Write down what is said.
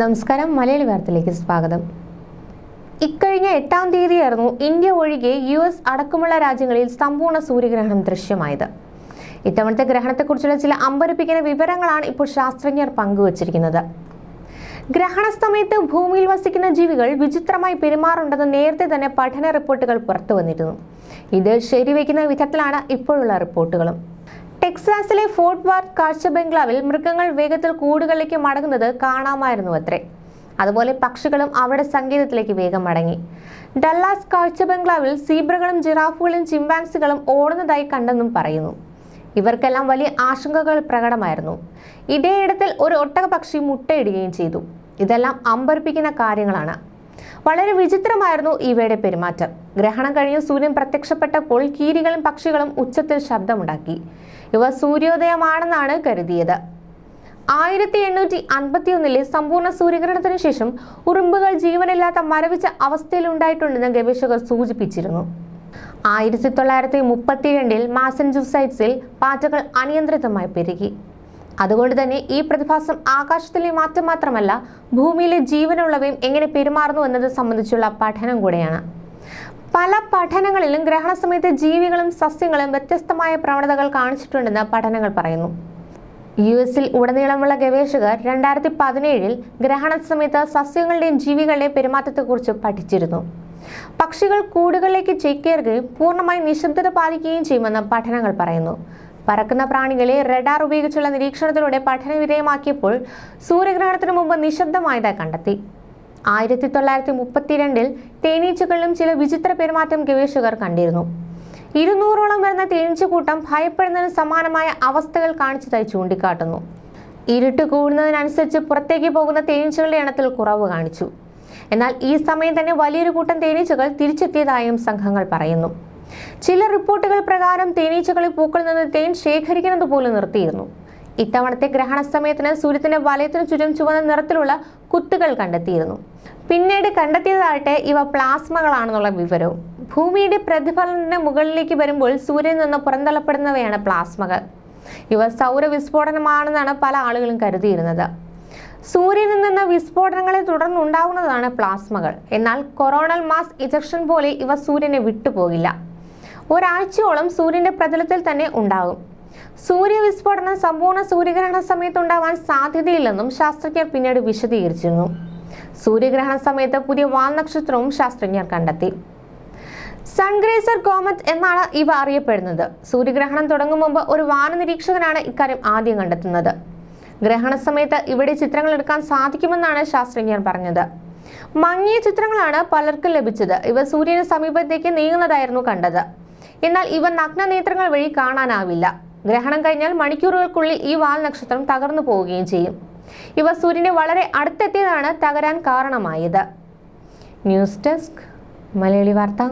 നമസ്കാരം മലയാളി വാർത്തയിലേക്ക് സ്വാഗതം. ഇക്കഴിഞ്ഞ എട്ടാം തീയതിയായിരുന്നു ഇന്ത്യ ഒഴികെ യു എസ് അടക്കമുള്ള രാജ്യങ്ങളിൽ സമ്പൂർണ സൂര്യഗ്രഹണം ദൃശ്യമായത്. ഇത്തവണത്തെ ഗ്രഹണത്തെക്കുറിച്ചുള്ള ചില അമ്പരപ്പിക്കുന്ന വിവരങ്ങളാണ് ഇപ്പോൾ ശാസ്ത്രജ്ഞർ പങ്കുവച്ചിരിക്കുന്നത്. ഗ്രഹണ സമയത്ത് ഭൂമിയിൽ വസിക്കുന്ന ജീവികൾ വിചിത്രമായി പെരുമാറുണ്ടെന്ന് നേരത്തെ തന്നെ പഠന റിപ്പോർട്ടുകൾ പുറത്തു വന്നിരുന്നു. ഇത് ശരിവെക്കുന്ന വിധത്തിലാണ് ഇപ്പോഴുള്ള റിപ്പോർട്ടുകളും. ടെക്സാസിലെ ഫോർട്ട് വാർത്ത് കാഴ്ച ബംഗ്ലാവിൽ മൃഗങ്ങൾ വേഗത്തിൽ കൂടുകളിലേക്ക് മടങ്ങുന്നത് കാണാമായിരുന്നു അത്രേ. അതുപോലെ പക്ഷികളും അവിടെ സംഗീതത്തിലേക്ക് വേഗം മടങ്ങി. ഡല്ലാസ് കാഴ്ച ബംഗ്ലാവിൽ സീബ്രകളും ജിറാഫുകളും ചിമ്പാൻസികളും ഓടുന്നതായി കണ്ടെന്നും പറയുന്നു. ഇവർക്കെല്ലാം വലിയ ആശങ്കകൾ പ്രകടമായിരുന്നു. ഇതേയിടത്തിൽ ഒരു ഒട്ടക പക്ഷി മുട്ടയിടുകയും ചെയ്തു. ഇതെല്ലാം അമ്പരപ്പിക്കുന്ന കാര്യങ്ങളാണ്. വളരെ വിചിത്രമായിരുന്നു ഇവയുടെ പെരുമാറ്റം. ഗ്രഹണം കഴിഞ്ഞ് സൂര്യൻ പ്രത്യക്ഷപ്പെട്ടപ്പോൾ കീരികളും പക്ഷികളും ഉച്ചത്തിൽ ശബ്ദമുണ്ടാക്കി. ഇവ സൂര്യോദയമാണെന്നാണ് കരുതിയത്. ആയിരത്തി എണ്ണൂറ്റി അൻപത്തി ഒന്നിലെ സമ്പൂർണ സൂര്യഗ്രഹണത്തിന് ശേഷം ഉറുമ്പുകൾ ജീവനില്ലാത്ത മരവിച്ച അവസ്ഥയിലുണ്ടായിട്ടുണ്ടെന്ന് ഗവേഷകർ സൂചിപ്പിച്ചിരുന്നു. ആയിരത്തി തൊള്ളായിരത്തി മുപ്പത്തിരണ്ടിൽ മാസഞ്ചുസൈറ്റ്സിൽ പാറ്റകൾ അനിയന്ത്രിതമായി പെരുകി. അതുകൊണ്ട് തന്നെ ഈ പ്രതിഭാസം ആകാശത്തിലെ മാറ്റം മാത്രമല്ല ഭൂമിയിലെ ജീവനുള്ളവയും എങ്ങനെ പെരുമാറുന്നു എന്നത് സംബന്ധിച്ചുള്ള പഠനം കൂടെയാണ്. പല പഠനങ്ങളിലും ഗ്രഹണ സമയത്ത് ജീവികളും സസ്യങ്ങളും വ്യത്യസ്തമായ പ്രവണതകൾ കാണിച്ചിട്ടുണ്ടെന്ന് പഠനങ്ങൾ പറയുന്നു. യു എസിൽ ഉടനീളമുള്ള ഗവേഷകർ രണ്ടായിരത്തി പതിനേഴിൽ ഗ്രഹണ സമയത്ത് സസ്യങ്ങളുടെയും ജീവികളുടെയും പെരുമാറ്റത്തെക്കുറിച്ച് പഠിച്ചിരുന്നു. പക്ഷികൾ കൂടുകളിലേക്ക് ചേക്കേറുകയും പൂർണമായി നിശബ്ദത പാലിക്കുകയും ചെയ്യുമെന്ന് പഠനങ്ങൾ പറയുന്നു. പറക്കുന്ന പ്രാണികളെ റഡാർ ഉപയോഗിച്ചുള്ള നിരീക്ഷണത്തിലൂടെ പഠനവിധേയമാക്കിയപ്പോൾ സൂര്യഗ്രഹണത്തിന് മുമ്പ് നിശബ്ദമായതായി കണ്ടെത്തി. ആയിരത്തി തൊള്ളായിരത്തി മുപ്പത്തിരണ്ടിൽ തേനീച്ചകളിലും ചില വിചിത്ര പെരുമാറ്റം ഗവേഷകർ കണ്ടിരുന്നു. ഇരുന്നൂറോളം വരുന്ന തേനീച്ചക്കൂട്ടം ഭയപ്പെടുന്നതിന് സമാനമായ അവസ്ഥകൾ കാണിച്ചതായി ചൂണ്ടിക്കാട്ടുന്നു. ഇരുട്ട് കൂടുന്നതിനനുസരിച്ച് പുറത്തേക്ക് പോകുന്ന തേനീച്ചകളുടെ എണ്ണത്തിൽ കുറവ് കാണിച്ചു. എന്നാൽ ഈ സമയം തന്നെ വലിയൊരു കൂട്ടം തേനീച്ചകൾ തിരിച്ചെത്തിയതായും സംഘങ്ങൾ പറയുന്നു. ചില റിപ്പോർട്ടുകൾ പ്രകാരം തേനീച്ചകളിൽ പൂക്കളിൽ നിന്ന് തേൻ ശേഖരിക്കുന്നത് പോലും നിർത്തിയിരുന്നു. ഇത്തവണത്തെ ഗ്രഹണ സമയത്തിന് സൂര്യത്തിന്റെ വലയത്തിന് ചുറ്റും ചുവന്ന നിറത്തിലുള്ള കുത്തുകൾ കണ്ടെത്തിയിരുന്നു. പിന്നീട് കണ്ടെത്തിയതായിട്ട് ഇവ പ്ലാസ്മകളാണെന്നുള്ള വിവരവും. ഭൂമിയുടെ പ്രതിഫലനത്തിന് മുകളിലേക്ക് വരുമ്പോൾ സൂര്യനിൽ നിന്ന് പുറന്തള്ളപ്പെടുന്നവയാണ് പ്ലാസ്മകൾ. ഇവ സൗരവിസ്ഫോടനമാണെന്നാണ് പല ആളുകളും കരുതിയിരുന്നത്. സൂര്യനിൽ നിന്ന് വിസ്ഫോടനങ്ങളെ തുടർന്നുണ്ടാകുന്നതാണ് പ്ലാസ്മകൾ. എന്നാൽ കൊറോണൽ മാസ് ഇജക്ഷൻ പോലെ ഇവ സൂര്യനെ വിട്ടുപോകില്ല. ഒരാഴ്ചയോളം സൂര്യന്റെ പ്രതലത്തിൽ തന്നെ ഉണ്ടാകും. സൂര്യവിസ്ഫോടനം സമ്പൂർണ സൂര്യഗ്രഹണ സമയത്തുണ്ടാവാൻ സാധ്യതയില്ലെന്നും ശാസ്ത്രജ്ഞർ പിന്നീട് വിശദീകരിച്ചിരുന്നു. സൂര്യഗ്രഹണ സമയത്ത് പുതിയ വാൽനക്ഷത്രവും ശാസ്ത്രജ്ഞർ കണ്ടെത്തി. സൺഗ്രേസർ കോമത്ത് എന്നാണ് ഇവ അറിയപ്പെടുന്നത്. സൂര്യഗ്രഹണം തുടങ്ങും മുമ്പ് ഒരു വാന നിരീക്ഷകനാണ് ഇക്കാര്യം ആദ്യം കണ്ടെത്തുന്നത്. ഗ്രഹണ സമയത്ത് ഇവിടെ ചിത്രങ്ങൾ എടുക്കാൻ സാധിക്കുമെന്നാണ് ശാസ്ത്രജ്ഞർ പറഞ്ഞത്. മങ്ങിയ ചിത്രങ്ങളാണ് പലർക്കും ലഭിച്ചത്. ഇവ സൂര്യന് സമീപത്തേക്ക് നീങ്ങുന്നതായിരുന്നു കണ്ടത്. എന്നാൽ ഇവ നഗ്നനേത്രങ്ങൾ വഴി കാണാനാവില്ല. ഗ്രഹണം കഴിഞ്ഞാൽ മണിക്കൂറുകൾക്കുള്ളിൽ ഈ വാൽ നക്ഷത്രം തകർന്നു പോവുകയും ചെയ്യും. ഇവ സൂര്യനെ വളരെ അടുത്തെത്തിയതാണ് തകരാൻ കാരണമായത്. ന്യൂസ് ഡെസ്ക് മലയാളി വാർത്ത.